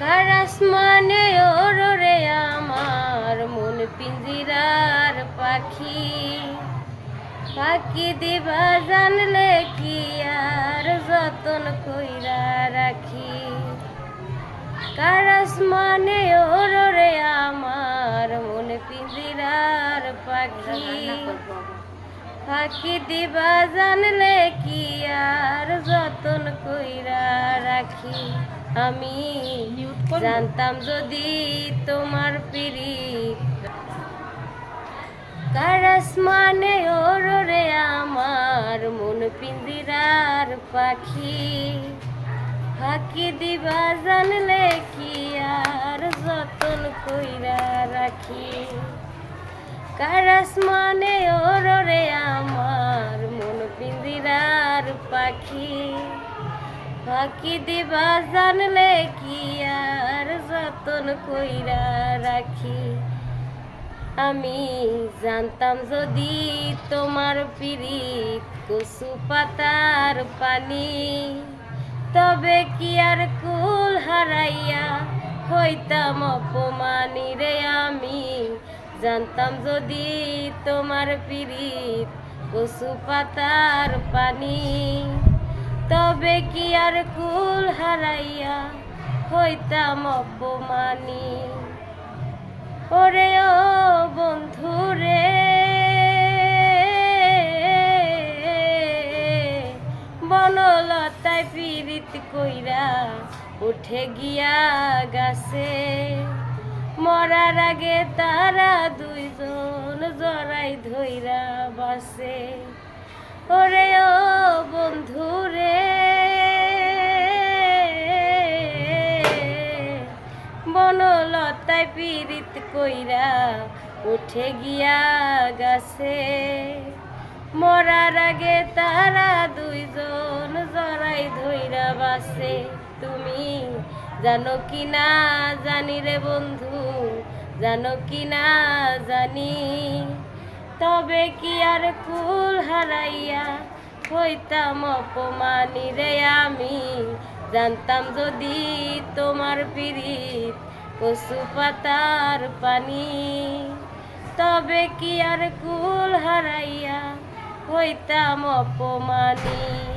কার আসমানে ওরে আমার মন পিঞ্জিরার পাখি। পাখি দিবা জানলে কি আর যতন কইরা রাখি। কার আসমানে ওরে আমার মন পিঞ্জিরার পাখি। ফাঁকি দিবা জানলে কি আর যতন কইরা রাখি। আমি জানতাম যদি তোমার পিড়ি কারাস মানে ওরে আমার মন পিঞ্জিরার পাখি? ফাঁকি দিবা জানলে কি আর যতন কইরা রাখি? কারাস মানে ওরে আমার মন পিঞ্জিরার পাখি? ফাঁকি দিবা জানলে কি আর যতন কইরা রাখি। আমি জানতাম যদি তোমার পিরিত কচু পাতার পানি, তবে কি আর কুল হারাইয়া হইতাম অপমানি রে আমি। জানতাম যদি তোমার পিরিত কচু পাতার পানি। তবে কি আর কুল হারাইয়া হইতাম অপমানি? ওরে ও বন্ধু রে, বনলতায় পীড়িত কইরা উঠে গিয়া গাছে। মরার আগে তারা দুইজন জড়াই ধইরা বাসে। ওরে ও বন্ধু বনলতায় পীড়িত কইরা উঠে গিয়া গাছে। মরার আগে তারা দুইজন জড়াই ধইরা বাসে তুমি জানো কি না জানি রে বন্ধু, জানো কি না জানি। তবে কি আর কুল হারাইয়া হইতাম অপমানি রে জানতাম যদি তোমার পিরিত কচু পাতার পানি তবে কি আর কুল হারাইয়া হইতাম অপমানি?